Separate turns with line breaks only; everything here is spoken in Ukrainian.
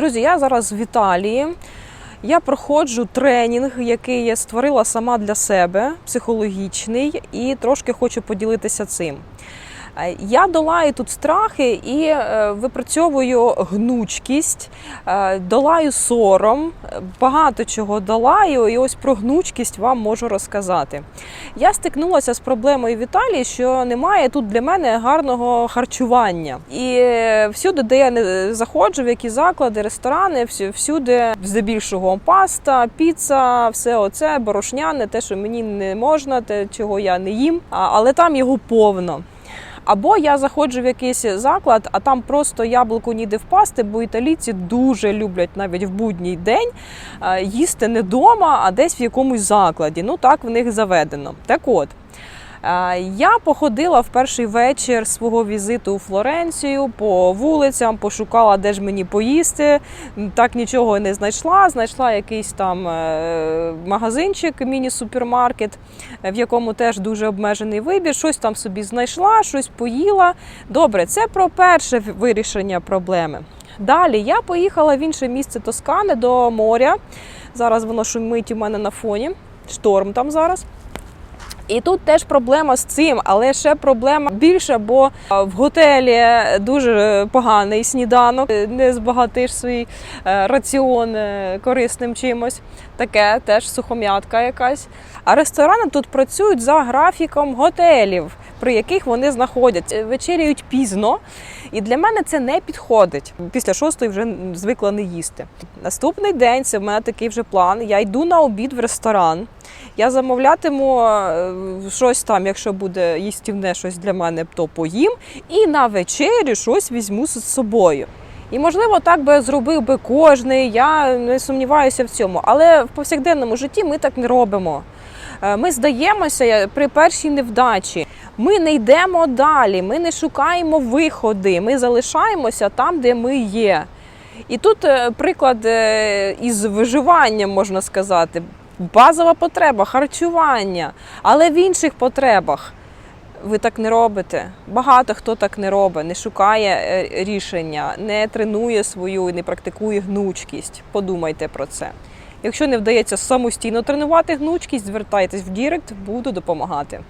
Друзі, я зараз в Італії. Я проходжу тренінг, який я створила сама для себе, психологічний, і трошки хочу поділитися цим. Е, Я долаю тут страхи і е, випрацьовую гнучкість, е, долаю сором, багато чого долаю, і ось про гнучкість вам можу розказати. Я стикнулася з проблемою в Італії, що немає тут для мене гарного харчування. І всюди, де я не заходжу, в які заклади, ресторани, всюди здебільшого паста, піца, все оце борошняне, те, що мені не можна, те, чого я не їм, але там його повно. Або я заходжу в якийсь заклад, а там просто яблуку ніде впасти, бо італійці дуже люблять навіть в будній день е, їсти не вдома, а десь в якомусь закладі. Ну так в них заведено. Так от. Я походила в перший вечір свого візиту у Флоренцію по вулицям, пошукала, де ж мені поїсти. Так нічого не знайшла. Знайшла якийсь там е, магазинчик, міні-супермаркет, в якому теж дуже обмежений вибір. Щось там собі знайшла, щось поїла. Добре, це про перше вирішення проблеми. Далі я поїхала в інше місце Тоскани до моря. Зараз воно шумить у мене на фоні. Шторм там зараз. І тут теж проблема з цим, але ще проблема більша, бо в готелі дуже поганий сніданок. Не збагатиш свій е, раціон е, корисним чимось. Таке теж сухом'ятка якась. А ресторани тут працюють за графіком готелів, при яких вони знаходяться. Вечеряють пізно, і для мене це не підходить. Після шостої вже звикла не їсти. Наступний день це в мене такий вже план. Я йду на обід в ресторан. Я замовлятиму е, щось там, якщо буде їстівне щось для мене, то поїм. І на вечерю щось візьму з собою. І можливо, так би зробив би кожний. Я не сумніваюся в цьому. Але в повсякденному житті ми так не робимо. Е, Ми здаємося при першій невдачі. Ми не йдемо далі, ми не шукаємо виходи, ми залишаємося там, де ми є. І тут е, приклад із виживанням можна сказати. Базова потреба, харчування, але в інших потребах ви так не робите. Багато хто так не робить, не шукає е, рішення, не тренує свою і не практикує гнучкість. Подумайте про це. Якщо не вдається самостійно тренувати гнучкість, звертайтесь в Дірект, буду допомагати.